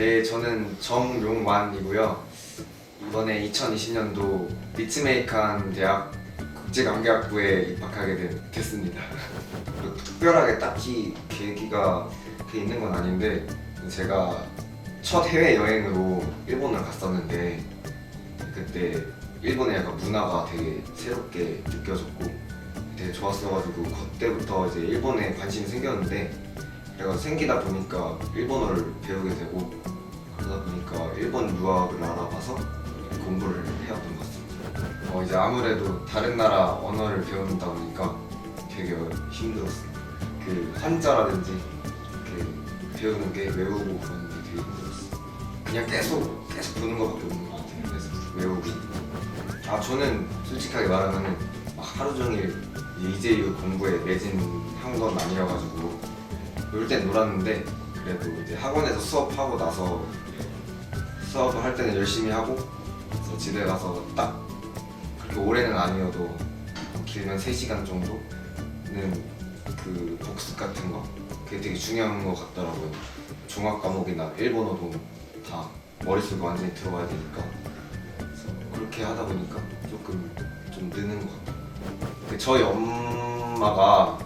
네, 저는 정용완이고요. 이번에 2020년도 리츠메이칸 대학 국제관계학부에 입학하게 된, 됐습니다. 뭐 특별하게 딱히 계기가 그 있는 건 아닌데 제가 첫 해외 여행으로 일본을 갔었는데 그때 일본의 약간 문화가 되게 새롭게 느껴졌고 되게 좋았어가지고 그때부터 이제 일본에 관심이 생겼는데 그래서 생기다 보니까 일본어를 배우게 되고 그러다 보니까 일본 유학을 알아봐서 공부를 해왔던 것 같습니다. 어, 이제 아무래도 다른 나라 언어를 배운다 보니까 되게 힘들었어요. 그 한자라든지 그 배우는 게 외우고 그러는 게 되게 힘들었어요. 그냥 계속 계속 보는 것밖에 없는 것 같아요. 그래서 외우기. 아 저는 솔직하게 말하면은 막 하루 종일 이제유 공부에 매진 한 건 아니어가지고 놀땐 놀았는데 그래도 이제 학원에서 수업하고 나서 수업을 할 때는 열심히 하고 그래서 집에 가서 딱 그렇게 오래는 아니어도 길면 3시간 정도는 그 복습 같은 거 그게 되게 중요한 것 같더라고요. 종합 과목이나 일본어도 다 머릿속에 완전히 들어가야 되니까. 그렇게 하다 보니까 조금 좀 느는 것 같아요. 그 저희 엄마가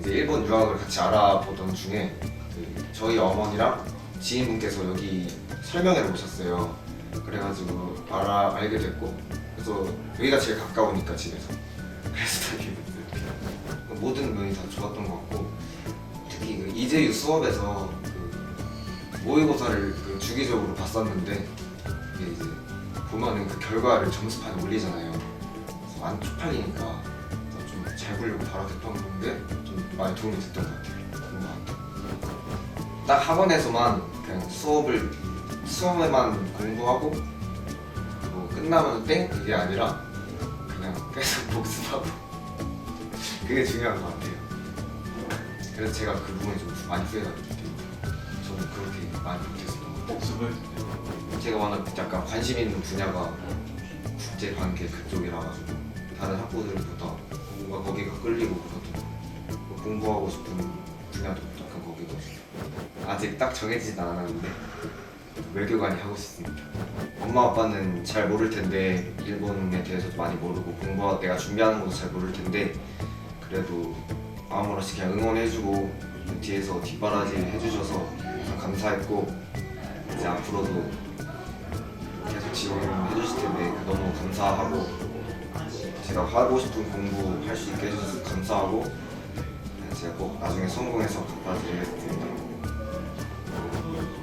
이제 일본 유학을 같이 알아보던 중에 그 저희 어머니랑 지인분께서 여기 설명회를 오셨어요. 그래가지고 알아 알게 됐고 그래서 여기가 제일 가까우니까 집에서 그래서 되게 이렇게 모든 면이 다 좋았던 것 같고 특히 그 이재유 수업에서 그 모의고사를 그 주기적으로 봤었는데 이게 이제 보면은 그 결과를 점수판에 올리잖아요. 그래서 안 쪽팔리니까 좀 잘 보려고 바로 했던 건데 좀 많이 도움이 됐던 것 같아요. 공부하는데. 딱 학원에서만 그냥 수업을 수업에만 공부하고 뭐 끝나면 땡 이게 아니라 그냥 계속 복습하고 그게 중요한 것 같아요. 그래서 제가 그 부분이 좀 많이 후회가 됩니다. 저는 그렇게 많이 같아요. 복습을 제가 워낙 약간 관심 있는 분야가 국제 관계 그쪽이라 가지고 다른 학부들보다 뭔가 거기가 끌리고 그러더라고요. 뭐 공부하고 싶은 분야도 약간 거기거든요. 아직 딱 정해지진 않았는데 외교관이 하고 싶습니다. 엄마 아빠는 잘 모를 텐데 일본에 대해서도 많이 모르고 공부 내가 준비하는 것도 잘 모를 텐데 그래도 아무렇지 그냥 응원해주고 뒤에서 뒷바라지 해주셔서 참 감사했고 이제 앞으로도 계속 지원해 주실 텐데 너무 감사하고 제가 하고 싶은 공부 할 수 있게 해주셔서 감사하고 제가 꼭 나중에 성공해서 갚아드리겠습니다.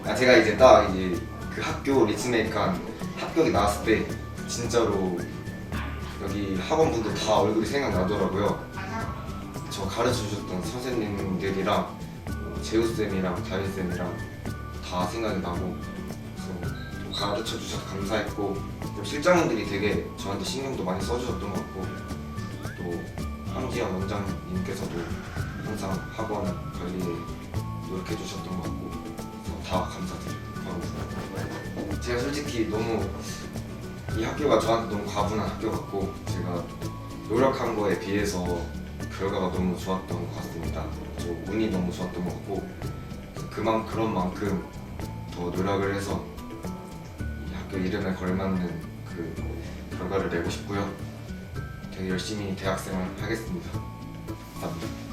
아 제가 이제 딱 이제 그 학교 리츠메이칸 합격이 나왔을 때 진짜로 여기 학원분들 다 얼굴이 생각나더라고요. 저 가르쳐 주셨던 선생님들이랑 뭐 재우 쌤이랑 다 생각이 나고 그래서 좀 가르쳐 주셔서 감사했고 또 실장님들이 되게 저한테 신경도 많이 써주셨던 것 같고 또 황지연 원장님께서도 항상 학원 관리에 노력해 주셨던 것 같고 다 감사드려요. 바로 제가 솔직히 너무 이 학교가 저한테 너무 과분한 학교 같고 제가 노력한 거에 비해서 결과가 너무 좋았던 것 같습니다. 저 운이 너무 좋았던 것 같고 그만 그런 만큼 더 노력을 해서 이 학교 이름에 걸맞는 그 결과를 내고 싶고요. 되게 열심히 대학생활 하겠습니다. 감사합니다.